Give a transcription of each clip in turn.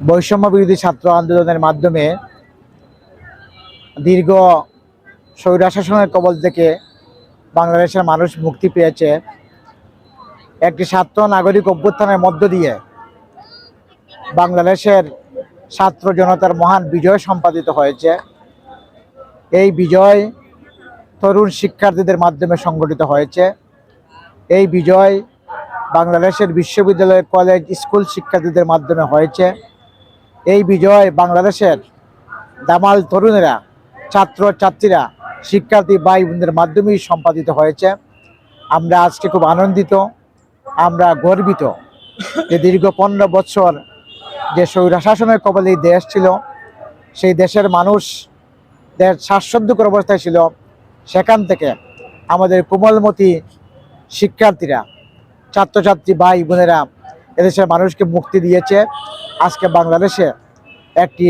বৈষম্য বিরোধী ছাত্র আন্দোলনের মাধ্যমে দীর্ঘ স্বৈরাশাসনের কবল থেকে বাংলাদেশের মানুষ মুক্তি পেয়েছে। একটি ছাত্র নাগরিক অভ্যুত্থানের মধ্য দিয়ে বাংলাদেশের ছাত্র জনতার মহান বিজয় সম্পাদিত হয়েছে। এই বিজয় তরুণ শিক্ষার্থীদের মাধ্যমে সংগঠিত হয়েছে। এই বিজয় বাংলাদেশের বিশ্ববিদ্যালয়, কলেজ, স্কুল শিক্ষার্থীদের মাধ্যমে হয়েছে। এই বিজয় বাংলাদেশের দামাল তরুণেরা, ছাত্র ছাত্রীরা, শিক্ষার্থী ভাই বোনদের মাধ্যমেই সম্পাদিত হয়েছে। আমরা আজকে খুব আনন্দিত, আমরা গর্বিত যে দীর্ঘ পনেরো বছর যে স্বৈরাশাসনের কবলে দেশ ছিল, সেই দেশের মানুষ দেশ শ্বাসযুদ্ধকর অবস্থায় ছিল, সেখান থেকে আমাদের কোমলমতি শিক্ষার্থীরা, ছাত্রছাত্রী ভাই বোনেরা এদেশের মানুষকে মুক্তি দিয়েছে। আজকে বাংলাদেশে একটি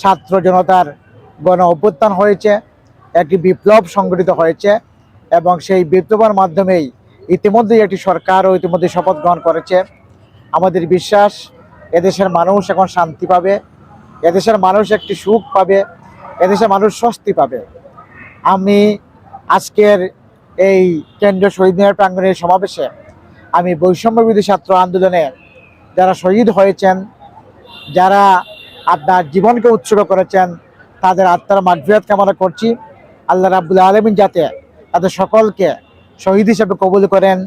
ছাত্র জনতার গণ অভ্যুত্থান হয়েছে, একটি বিপ্লব সংগঠিত হয়েছে এবং সেই বিপ্লবের মাধ্যমেই ইতিমধ্যেই একটি সরকারও ইতিমধ্যে শপথ গ্রহণ করেছে। আমাদের বিশ্বাস, এদেশের মানুষ এখন শান্তি পাবে, এদেশের মানুষ একটি সুখ পাবে, এদেশের মানুষ স্বস্তি পাবে। আমি আজকের এই কেন্দ্রীয় শহীদ মিনার প্রাঙ্গণের সমাবেশে আমি বৈষম্যবিধি ছাত্র আন্দোলনে যারা শহীদ হয়েছেন, যারা আপনার জীবনকে উৎসর্গ করেছেন, তাদের আত্মার মাগফিরাত কামনা করছি। আল্লাহ রাবুল আলমিন যাতে তাদের সকলকে শহীদ হিসেবে কবুল করেন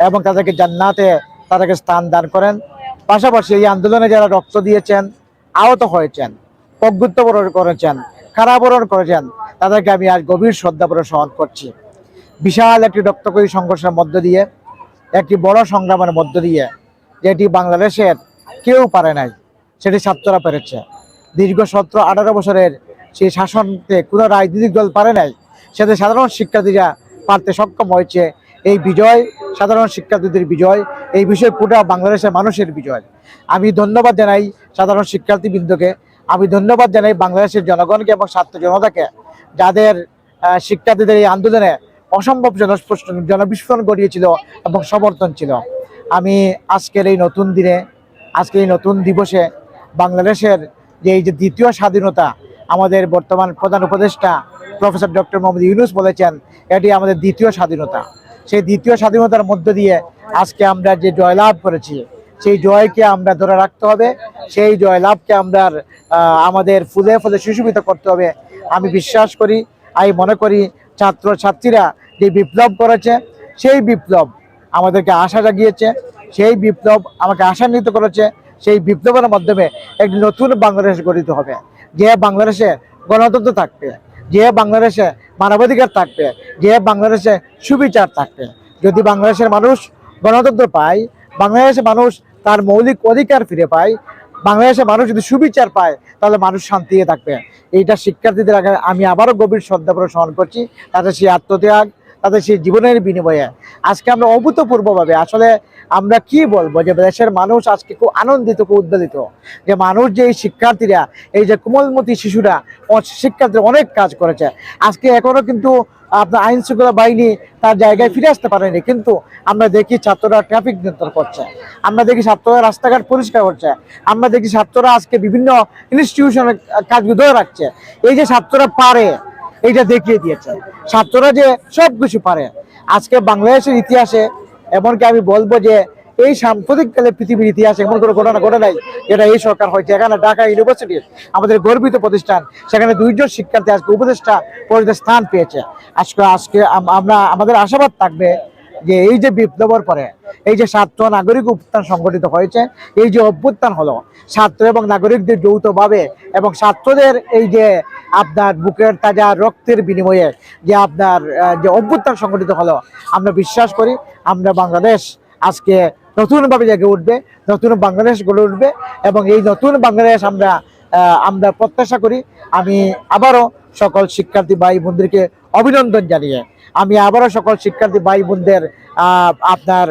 এবং তাদেরকে জান্নাতে তাদেরকে স্থান দান করেন। পাশাপাশি এই আন্দোলনে যারা রক্ত দিয়েছেন, আহত হয়েছেন প্রজ্ঞুত্ববরণ করেছেন, কারাবরণ করেছেন, তাদেরকে আমি আজ গভীর শ্রদ্ধা প্রদর্শন করছি। বিশাল একটি রক্তকরী সংঘর্ষের মধ্য দিয়ে একটি বড় সংগ্রামের মধ্য দিয়ে যেটি বাংলাদেশের কেউ পারে নাই, সেটি ছাত্ররা পেরেছে। দীর্ঘ সতেরো আঠারো বছরের সেই শাসনকে কোনো রাজনৈতিক দল পারে নাই সেটা সাধারণ শিক্ষার্থীরা পারতে সক্ষম হয়েছে এই বিজয়, সাধারণ শিক্ষার্থীদের বিজয়, এই বিষয়ে পুরা বাংলাদেশের মানুষের বিজয়। আমি ধন্যবাদ জানাই সাধারণ শিক্ষার্থীবৃন্দকে, আমি ধন্যবাদ জানাই বাংলাদেশের জনগণকে এবং ছাত্র জনতাকে, যাদের শিক্ষার্থীদের এই আন্দোলনে অসম্ভব জনবিস্ফোরণ ঘটিয়েছিল এবং সমর্থন ছিল। আমি আজকের এই নতুন দিনে, আজকের এই নতুন দিবসে বাংলাদেশের যে এই যে দ্বিতীয় স্বাধীনতা, আমাদের বর্তমান প্রধান উপদেষ্টা প্রফেসর ডক্টর মোহাম্মদ ইউনুস বলেছেন, এটি আমাদের দ্বিতীয় স্বাধীনতা। সেই দ্বিতীয় স্বাধীনতার মধ্য দিয়ে আজকে আমরা যে জয়লাভ করেছি, সেই জয়কে আমরা ধরে রাখতে হবে, সেই জয়লাভকে আমরা আমাদের ফুলে ফুলে সুশোভিত করতে হবে। আমি বিশ্বাস করি, আমি মনে করি ছাত্র ছাত্রীরা যে বিপ্লব করেছে, সেই বিপ্লব আমাদেরকে আশা জাগিয়েছে, সেই বিপ্লব আমাকে আশান্বিত করেছে, সেই বিপ্লবের মাধ্যমে একটি নতুন বাংলাদেশ গঠিত হবে। যে বাংলাদেশে গণতন্ত্র থাকবে, যে বাংলাদেশে মানবাধিকার থাকবে, যে বাংলাদেশে সুবিচার থাকবে। যদি বাংলাদেশের মানুষ গণতন্ত্র পায়, বাংলাদেশের মানুষ তার মৌলিক অধিকার ফিরে পায় বাংলাদেশের মানুষ যদি সুবিচার পায়, তাহলে মানুষ শান্তিতে থাকবে। এইটা শিক্ষার্থীদের আগে আমি আবারও গভীর শ্রদ্ধা প্রদর্শন করছি তাদের সেই আত্মত্যাগ তাদের সেই জীবনের বিনিময়ে। আজকে আমরা অভূতপূর্বভাবে, আসলে আমরা কি বলব যে দেশের মানুষ আজকে খুব আনন্দিত, খুব উদ্বেলিত। যে মানুষ যে এই শিক্ষার্থীরা, এই যে কোমলমতি শিশুরা শিক্ষার্থীরা অনেক কাজ করেছে। আজকে এখনও কিন্তু আপনার আইন শৃঙ্খলা বাহিনী তার জায়গায় ফিরে আসতে পারেনি। কিন্তু আমরা দেখি ছাত্ররা ট্রাফিক নিয়ন্ত্রণ করছে। আমরা দেখি ছাত্ররা রাস্তাঘাট পরিষ্কার করছে। আমরা দেখি ছাত্ররা আজকে বিভিন্ন ইনস্টিটিউশনের কাজগুলো ধরে রাখছে। এই যে ছাত্ররা পারে, এইটা দেখিয়ে দিয়েছে। ছাত্ররা যে সব কিছু পারে। আজকে বাংলাদেশের ইতিহাসে, এমনকি আমি বলব যে এই সাম্প্রতিককালে পৃথিবীর ইতিহাসে এমন কোনো ঘটনা ঘটে নাই যেটা এই সরকার হয়েছে এখানে ঢাকা ইউনিভার্সিটির আমাদের গর্বিত প্রতিষ্ঠান, সেখানে দুইজন শিক্ষার্থী আজকে উপদেষ্টা পরিতে স্থান পেয়েছে। আজকে আজকে আমরা, আমাদের আশাবাদ থাকবে যে এই যে বিপ্লবের পরে এই যে ছাত্র নাগরিক অভ্যুত্থান সংগঠিত হয়েছে, এই যে অভ্যুত্থান হলো, ছাত্র এবং নাগরিকদের যৌথভাবে এবং ছাত্রদের এই যে আপনার বুকের তাজা রক্তের বিনিময়ে যে আপনার যে অভ্যুত্থান সংগঠিত হলো, আমরা বিশ্বাস করি, আমরা বাংলাদেশ আজকে নতুনভাবে জেগে উঠবে, নতুন বাংলাদেশ গড়ে উঠবে এবং এই নতুন বাংলাদেশ আমরা আমরা প্রত্যাশা করি। আমি আবারও সকল শিক্ষার্থী ভাই বোনদেরকে অভিনন্দন জানিয়ে, আমি আবারও সকল শিক্ষার্থী ভাই বোনদের আপনার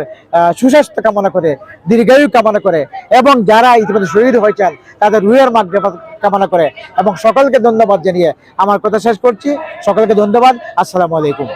সুস্বাস্থ্য কামনা করে, দীর্ঘায়ু কামনা করে এবং যারা ইতিমধ্যে শহীদ হয়েছেন, তাদের রুহের মাগ কামনা করে এবং সকলকে ধন্যবাদ জানিয়ে আমার কথা শেষ করছি। সকলকে ধন্যবাদ। আসসালামু আলাইকুম।